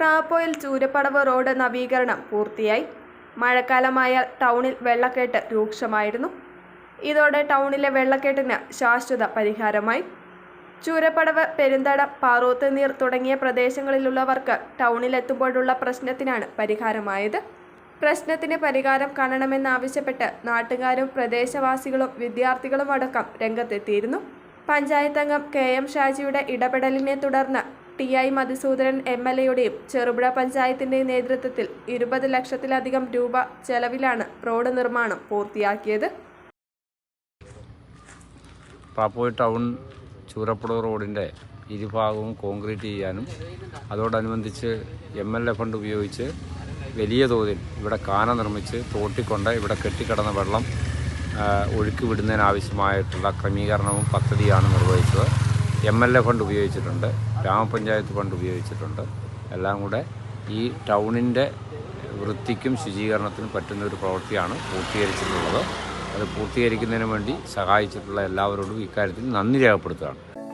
ടാപ്പോയിൽ Choorappadavu road നവീകരണം പൂർത്തിയായി. മഴക്കാലമായ ടൗണിൽ വെള്ളക്കെട്ട് രൂക്ഷമായിരുന്നു. ഇതോടെ ടൗണിലെ വെള്ളക്കെട്ടിന് ശാശ്വത പരിഹാരമായി. ചൂരപ്പടവ് പെരുന്തടം പാറോത്തുനീർ തുടങ്ങിയ പ്രദേശങ്ങളിലുള്ളവർക്ക് ടൗണിലെത്തുമ്പോഴുള്ള പ്രശ്നത്തിനാണ് പരിഹാരമായത്. പ്രശ്നത്തിന് പരിഹാരം കാണണമെന്നാവശ്യപ്പെട്ട് നാട്ടുകാരും പ്രദേശവാസികളും വിദ്യാർത്ഥികളും അടക്കം രംഗത്തെത്തിയിരുന്നു. പഞ്ചായത്തംഗം കെ എം ഷാജിയുടെ ഇടപെടലിനെ തുടർന്ന് T I Madhusudanan M L എയുടെയും ചെറുപുഴ പഞ്ചായത്തിന്റെയും നേതൃത്വത്തിൽ ഇരുപത് ലക്ഷത്തിലധികം രൂപ ചെലവിലാണ് റോഡ് നിർമ്മാണം പൂർത്തിയാക്കിയത്. പാപ്പോയി ടൗൺ ചൂരപ്പുഴ റോഡിന്റെ ഇരുഭാഗവും കോൺക്രീറ്റ് ചെയ്യാനും അതോടനുബന്ധിച്ച് എം എൽ എ ഫണ്ട് ഉപയോഗിച്ച് വലിയ തോതിൽ ഇവിടെ കാന നിർമ്മിച്ച് തോട്ടിക്കൊണ്ട് ഇവിടെ കെട്ടിക്കിടന്ന വെള്ളം ഒഴുക്കി വിടുന്നതിനാവശ്യമായിട്ടുള്ള ക്രമീകരണവും പദ്ധതിയാണ് നിർവഹിച്ചത്. എം എൽ എ ഫണ്ട് ഉപയോഗിച്ചിട്ടുണ്ട് ഗ്രാമപഞ്ചായത്ത് ഫണ്ട് ഉപയോഗിച്ചിട്ടുണ്ട്. എല്ലാം കൂടെ ഈ ടൗണിന്റെ വൃത്തിക്കും ശുചീകരണത്തിനും പറ്റുന്ന ഒരു പ്രവൃത്തിയാണ് പൂർത്തീകരിച്ചിട്ടുള്ളത്. അത് പൂർത്തീകരിക്കുന്നതിന് വേണ്ടി സഹായിച്ചിട്ടുള്ള എല്ലാവരോടും ഇക്കാര്യത്തിൽ നന്ദി രേഖപ്പെടുത്തുകയാണ്.